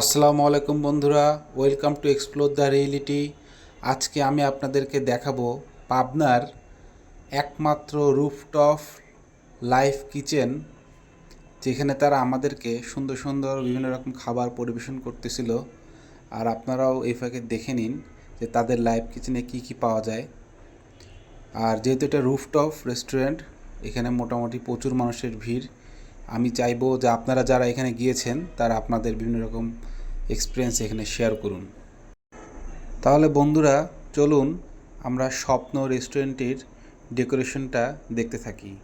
আসসালামু আলাইকুম বন্ধুরা welcome to explore the reality আজকে আমি আপনাদেরকে দেখাবো পাবনার একমাত্র রুফটপ লাইফ কিচেন যেখানে তারা আমাদেরকে সুন্দর সুন্দর বিভিন্ন রকম খাবার পরিবেশন করতেছিল। আর আপনারাও এই ফাঁকে দেখে নিন যে তাদের লাইফ কিচেনে কি কি পাওয়া যায়। আর যেহেতু এটা রুফটপ রেস্টুরেন্ট এখানে মোটামুটি প্রচুর মানুষের ভিড়। আমি চাইব যে আপনারা যারা এখানে গিয়েছেন, তারা আপনাদের বিভিন্ন রকম এক্সপিরিয়েন্স এখানে শেয়ার করুন। তাহলে বন্ধুরা, চলুন আমরা স্বপ্ন রেস্টুরেন্টের ডেকোরেশনটা দেখতে থাকি।